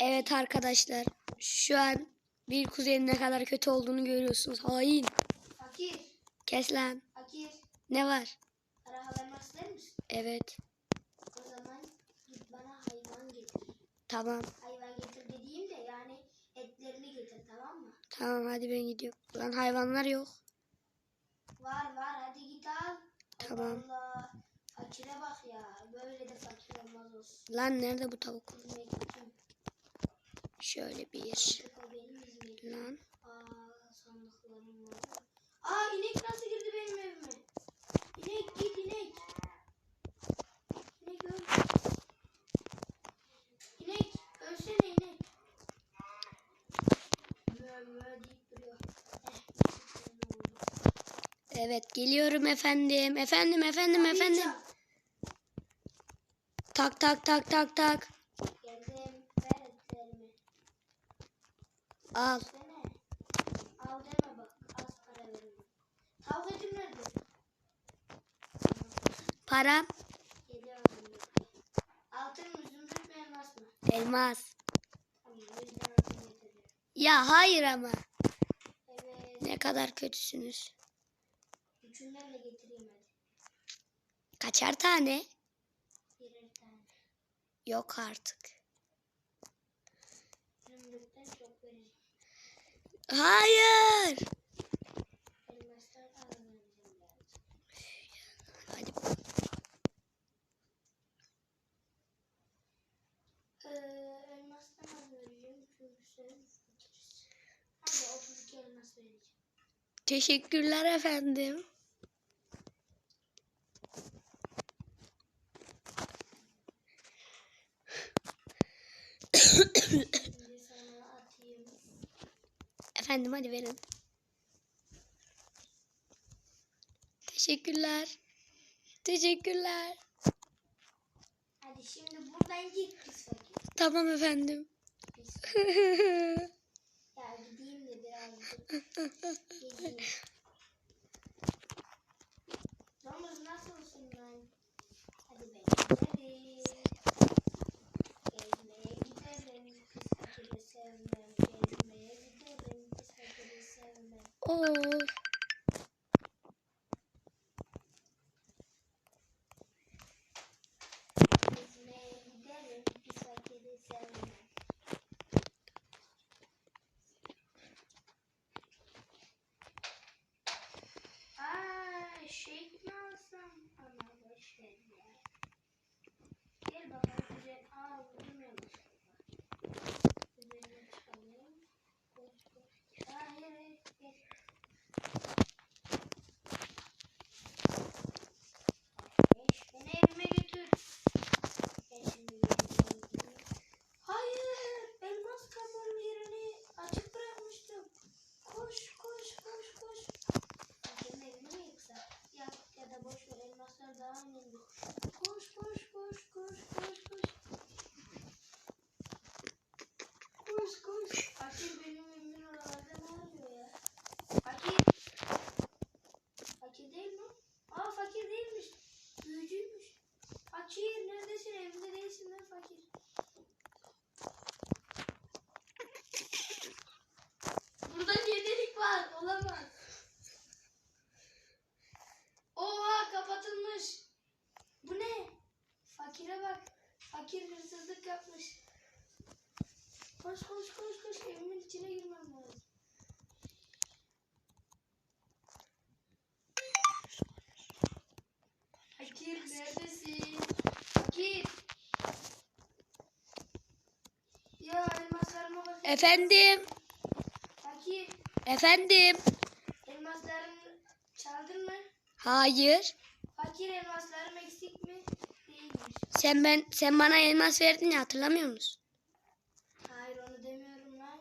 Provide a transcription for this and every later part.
Evet arkadaşlar. Şu an bir kuzenin ne kadar kötü olduğunu görüyorsunuz. Hain. Fakir. Kes lan. Fakir. Ne var? Habermek ister misin? Evet. O zaman git bana hayvan getir. Tamam. Hayvan getir dediğim de yani etlerini getir tamam mı? Tamam hadi ben gidiyorum. Lan hayvanlar yok. Var var hadi git al. Tamam. Allah. Fakire bak ya. Böyle de fakir olmaz olsun. Lan nerede bu tavuk? Hizmetçim. Şöyle bir. Lan. Aa inek nasıl girdi benim evime? İnek git inek. İnek öl. İnek ölsene inek. Evet geliyorum efendim. Efendim efendim efendim. Tak tak tak tak tak. Al. Al deme bak. Az para veririm. Etim nerede? Param. Altın mı zümrüt mü elmas mı? Elmas. Ya hayır ama. Evet. Ne kadar kötüsünüz. Üçünden de getireyim hadi. Kaçar tane? Birer tane. Yok artık. Elmas vereceğim. Teşekkürler efendim. Efendim hadi verin. Teşekkürler. Teşekkürler. Hadi şimdi buradan git fakir. Tamam efendim. Ya gideyim de birazcık. Gideyim. Oh. Efendim. Fakir. Efendim. Elmaslarımı çaldın mı? Hayır. Fakir elmaslarım eksik mi? Değilmiş. Sen ben sen bana elmas verdin ya hatırlamıyor musun? Hayır onu demiyorum lan.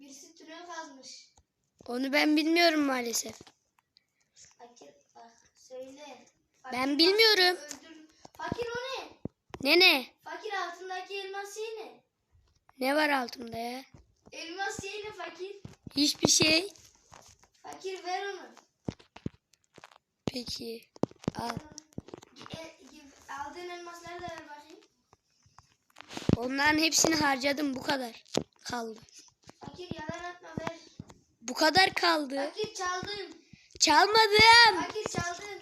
Birisi tünel kazmış. Onu ben bilmiyorum maalesef. Fakir bak söyle. Fakir Ben bilmiyorum. öldür- Fakir o ne? Ne ne? Fakir altındaki elmas şey ne? Ne var altında ya? Elmas şey ne fakir? Hiçbir şey. Fakir ver onu. Peki. Al. E, aldığın elmasları da ver bakayım. Onların hepsini harcadım bu kadar. Kaldı. Fakir yalan atma ver. Bu kadar kaldı. Fakir çaldın. Çalmadım. Fakir çaldın.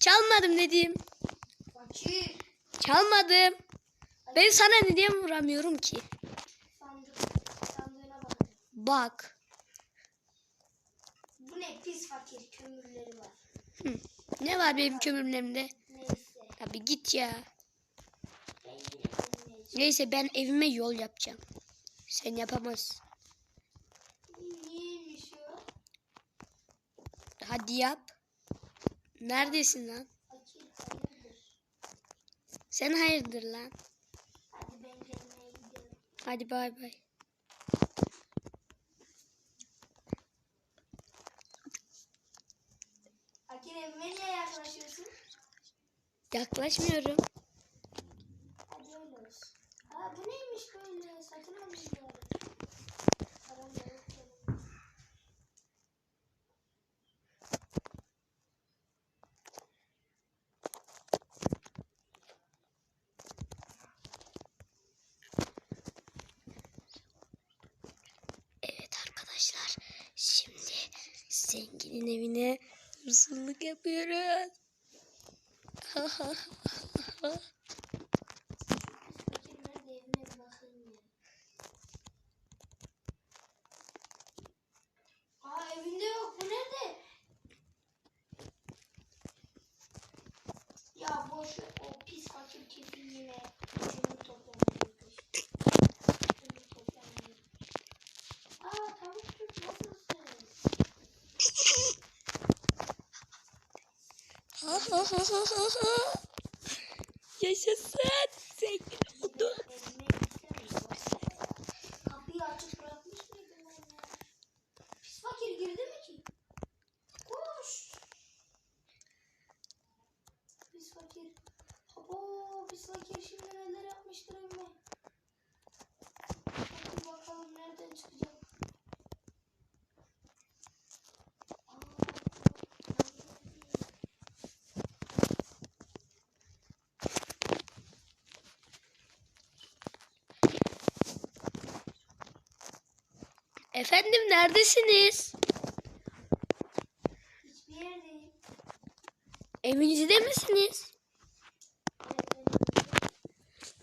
Çalmadım dedim. Fakir. Çalmadım. Ben sana neden vuramıyorum ki? Bak. Bu ne pis fakir kömürleri var. Hı. Ne var benim kömürlerimde? Neyse. Tabi git ya. Ben. Neyse ben evime yol yapacağım. Sen yapamazsın. Niyeymiş o? Hadi yap. Neredesin lan? Fakir hayırdır? Sen hayırdır lan? Hadi ben gelmeye gidiyorum. Hadi bay bay. Evime niye yaklaşıyorsun? Yaklaşmıyorum. Hadi öyle. Aa bu neymiş böyle? Satın benim. Evet arkadaşlar. Şimdi zenginin evine hırsızlık yapıyoruz. Fakir nerede evine bir bakayım ya. Aa evinde yok. Bu nerede? Ya boş ver. O pis fakir kesin yine kömür toplamaya gitmiş. Kömür toplamaya gitmiş. Aa tavuk Türk nasılsın? Yaşasın. Zengin oldum. Kapıyı açık bırakmış mıydım ben ya? Pis fakir girdi mi ki? Koş. Pis fakir. Abo pis fakir şimdi neler yapmıştır evime. Hadi bakalım nereden çıkacak. Efendim neredesiniz? Hiçbir yerdeyim. Evinizde misiniz? Evet.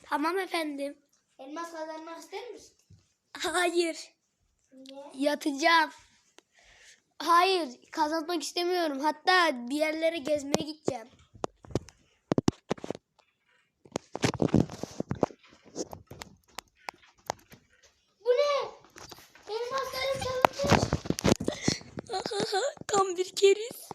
Tamam efendim. Elmas kazanmak ister misin? Hayır. Niye? Yatacağım. Hayır, kazanmak istemiyorum. Hatta bir yerlere gezmeye gideceğim. Bu ne? Elmaslarım çalınmış. Tam bir keriz.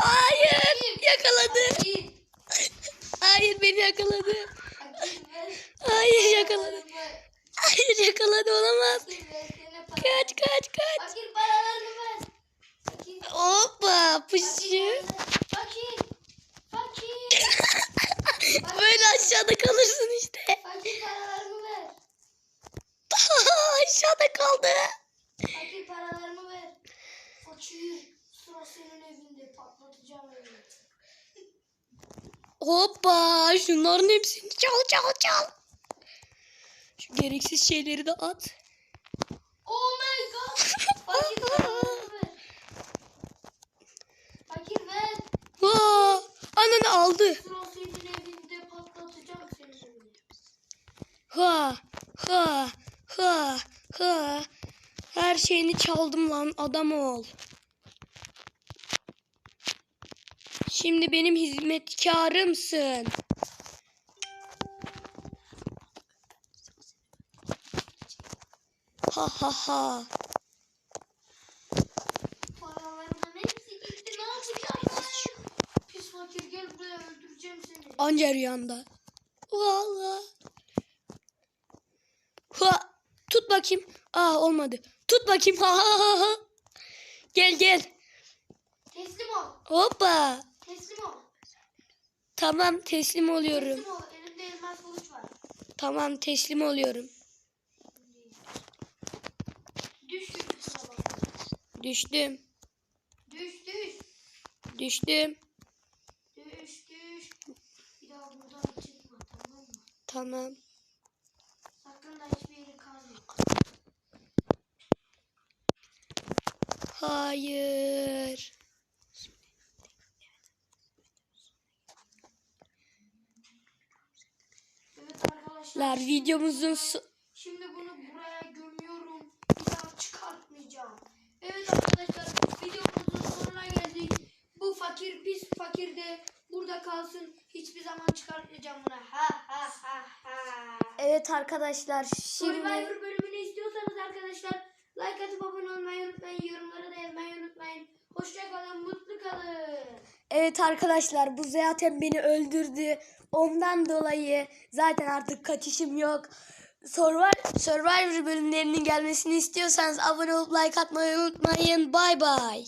Hayır, yakaladı. Hayır, beni yakaladı. Hayır, yakaladı. Hayır, yakaladı olamaz. Kaç, kaç, kaç. Hoppa, pışı. Fakir. Fakir. Böyle aşağıda kalırsın işte. Fakir paralarımı ver. aşağıda kaldı. Fakir paralarımı ver. Fakir. Sıra senin evinde patlatacağım evini. Hoppa, şunların hepsini çal çal çal. Şu gereksiz şeyleri de at. Oh my god. Fakir paralarımı ver. Fakir ver. Aa, ananı aldı. Sıra senin evinde patlatacağım senin evini. Ha, ha, ha, ha. Her şeyini çaldım lan adam ol. Şimdi benim hizmetkarımsın. Ha ha ha. Anca rüyanda. Valla. Ha, tut bakayım. Aa olmadı. Tut bakayım. Ha ha ha ha. Gel gel. Teslim ol. Hoppa. Teslim ol. Tamam teslim oluyorum. Teslim ol. Elimde elmas buluç var. Tamam teslim oluyorum. Düş, Düştüm. Düş düş. Düştüm. Düş düş. Bir daha buradan çıkma tamam mı? Tamam. Hayır. Evet arkadaşlar. Lar videomuzun so- Şimdi bunu buraya gömüyorum. Bir daha çıkartmayacağım. Evet arkadaşlar videomuzun sonuna geldik. Bu fakir pis fakir de burada kalsın. Hiçbir zaman çıkartmayacağım bunu. Ha ha ha ha. Evet arkadaşlar şimdi Survivor bölümünü istiyorsanız arkadaşlar like atıp abone olmayı Evet arkadaşlar bu zaten beni öldürdü. Ondan dolayı zaten artık kaçışım yok. Survivor, Survivor bölümlerinin gelmesini istiyorsanız abone olup like atmayı unutmayın. Bay bay.